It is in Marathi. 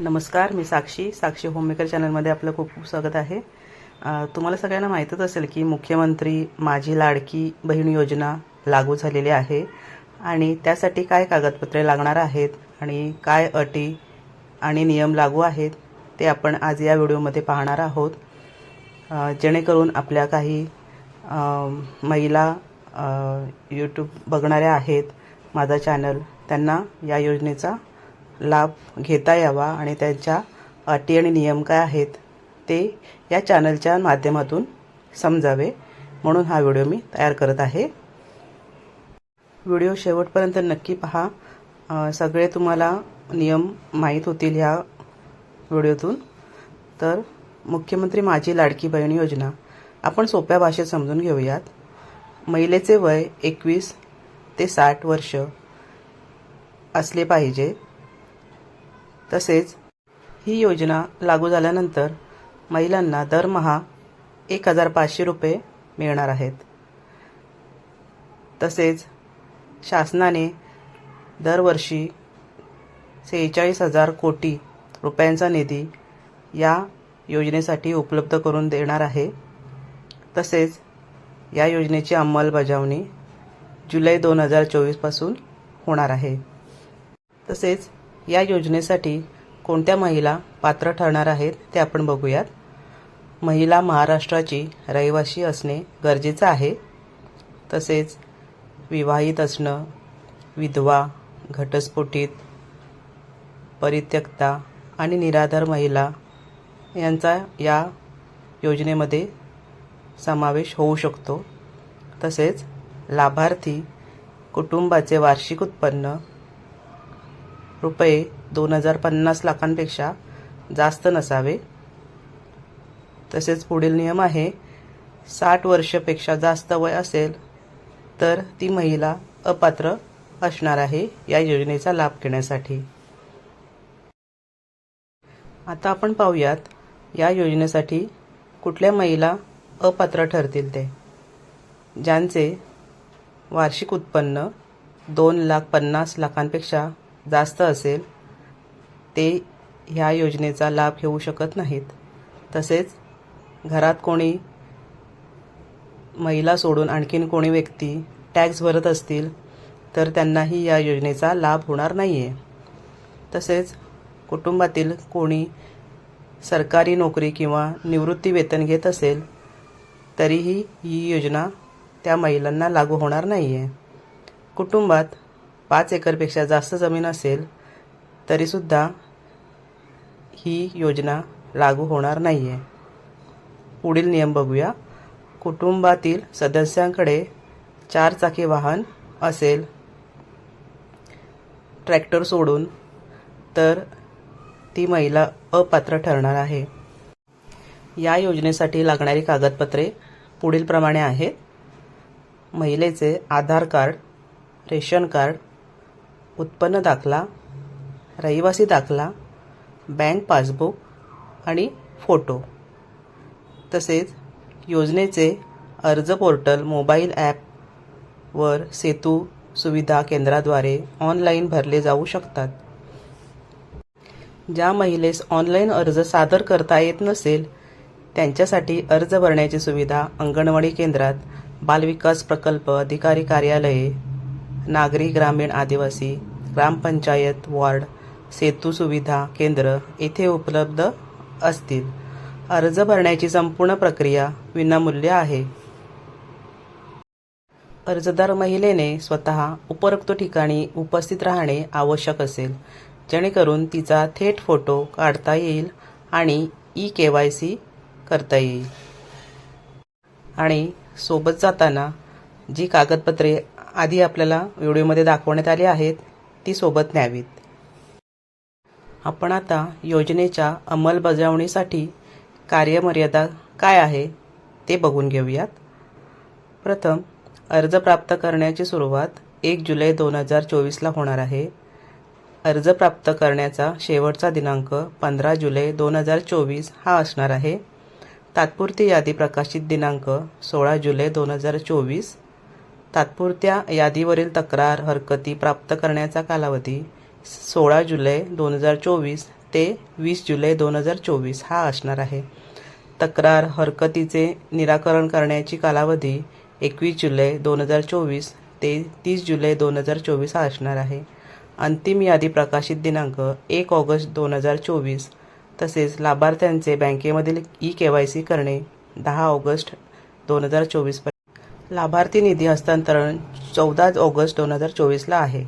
नमस्कार मी साक्षी. साक्षी होममेकर चॅनलमध्ये आपलं खूप खूप स्वागत आहे. तुम्हाला सगळ्यांना माहीतच असेल की मुख्यमंत्री माझी लाडकी बहीण योजना लागू झालेली आहे. आणि त्यासाठी काय कागदपत्रे लागणार आहेत आणि काय अटी आणि नियम लागू आहेत ते आपण आज या व्हिडिओमध्ये पाहणार आहोत. जेणेकरून आपल्या काही महिला यूट्यूब बघणाऱ्या आहेत माझा चॅनल त्यांना या योजनेचा लाभ घेता यावा आणि त्यांच्या अटी आणि नियम काय आहेत ते या चॅनलच्या माध्यमातून समजावे. म्हणून हा व्हिडिओ मी तयार करत आहे. व्हिडिओ शेवटपर्यंत नक्की पहा. सगळे तुम्हाला नियम माहीत होतील ह्या व्हिडिओतून. तर मुख्यमंत्री माझी लाडकी बहीण योजना. आपण सोप्या भाषेत समजून घेऊयात. महिलेचे वय एकवीस ते साठ वर्ष असले पाहिजे. तसेच ही योजना लागू झाल्यानंतर महिलांना दरमहा एक हजार पाचशे रुपये मिळणार आहेत. तसेच शासनाने दरवर्षी सेहेचाळीस हजार कोटी रुपयांचा निधी या योजनेसाठी उपलब्ध करून देणार आहे. तसेच या योजनेची अंमलबजावणी जुलै दोन हजार चोवीसपासून होणार आहे. तसेच या योजनेसाठी कोणत्या महिला पात्र ठरणार आहेत ते आपण बघूयात. महिला महाराष्ट्राची रहिवासी असणे गरजेचं आहे. तसेच विवाहित असणं विधवा घटस्फोटित परित्यक्ता आणि निराधार महिला यांचा या योजनेमध्ये समावेश होऊ शकतो. तसेच लाभार्थी कुटुंबाचे वार्षिक उत्पन्न रुपये दोन हजार पन्नास लाखांपेक्षा जास्त नसावे. तसेच पुढील नियम आहे साठ वर्षपेक्षा जास्त वय असेल तर ती महिला अपात्र असणार आहे या योजनेचा लाभ घेण्यासाठी. आता आपण पाहूयात या योजनेसाठी कुठल्या महिला अपात्र ठरतील ते? ज्यांचे वार्षिक उत्पन्न दोन लाख पन्नास लाखांपेक्षा जास्त असेल ते ह्या योजनेचा लाभ घेऊ शकत नाहीत. तसेच घरात कोणी महिला सोडून आणखीन कोणी व्यक्ती टॅक्स भरत असतील तर त्यांनाही या योजनेचा लाभ होणार नाही आहे तसेच कुटुंबातील कोणी सरकारी नोकरी किंवा निवृत्ती वेतन घेत असेल तरीही ही योजना त्या महिलांना लागू होणार नाही आहे कुटुंबात पाच एकरपेक्षा जास्त जमीन असेल तरीसुद्धा ही योजना लागू होणार नाही आहे पुढील नियम बघूया. कुटुंबातील सदस्यांकडे चार चाकी वाहन असेल ट्रॅक्टर सोडून तर ती महिला अपात्र ठरणार आहे. या योजनेसाठी लागणारी कागदपत्रे पुढीलप्रमाणे आहेत. महिलेचे आधार कार्ड रेशन कार्ड उत्पन्न दाखला रहिवासी दाखला बँक पासबुक आणि फोटो. तसेच योजनेचे अर्ज पोर्टल मोबाईल ॲपवर सेतू सुविधा केंद्राद्वारे ऑनलाईन भरले जाऊ शकतात. ज्या महिलेस ऑनलाईन अर्ज सादर करता येत नसेल त्यांच्यासाठी अर्ज भरण्याची सुविधा अंगणवाडी केंद्रात बालविकास प्रकल्प अधिकारी कार्यालये नागरी ग्रामीण आदिवासी ग्रामपंचायत वॉर्ड सेतू सुविधा केंद्र येथे उपलब्ध असतील. अर्ज भरण्याची संपूर्ण प्रक्रिया विनामूल्य आहे. अर्जदार महिलेने स्वतः उपरोक्त ठिकाणी उपस्थित राहणे आवश्यक असेल जेणेकरून तिचा थेट फोटो काढता येईल आणि ई के वाय सी करता येईल. आणि सोबत जाताना जी कागदपत्रे आधी आपल्याला व्हिडिओमध्ये दाखवण्यात आली आहेत ती सोबत न्यावीत. आपण आता योजनेच्या अंमलबजावणीसाठी कार्यमर्यादा काय आहे ते बघून घेऊयात. प्रथम अर्ज प्राप्त करण्याची सुरुवात एक जुलै दोन हजार चोवीसला होणार आहे. अर्ज प्राप्त करण्याचा शेवटचा दिनांक पंधरा जुलै दोन हजार चोवीस हा असणार आहे. तात्पुरती यादी प्रकाशित दिनांक सोळा जुलै दोन हजार चोवीस तात्पुरत्या यादीवरील तक्रार हरकती प्राप्त करण्याचा कालावधी सोळा जुलै दोन हजार चोवीस ते वीस जुलै दोन हजार चोवीस हा असणार आहे. तक्रार हरकतीचे निराकरण करण्याची कालावधी एकवीस जुलै दोन हजार चोवीस ते तीस जुलै दोन हजार चोवीस हा असणार आहे. अंतिम यादी प्रकाशित दिनांक एक ऑगस्ट दोन हजार चोवीस तसेच लाभार्थ्यांचे बँकेमधील ई के वाय सी करणे दहा ऑगस्ट दोन हजार चोवीस लाभार्थी निधी हस्तांतरण चौदा ऑगस्ट दोन हजार चोवीसला आहे.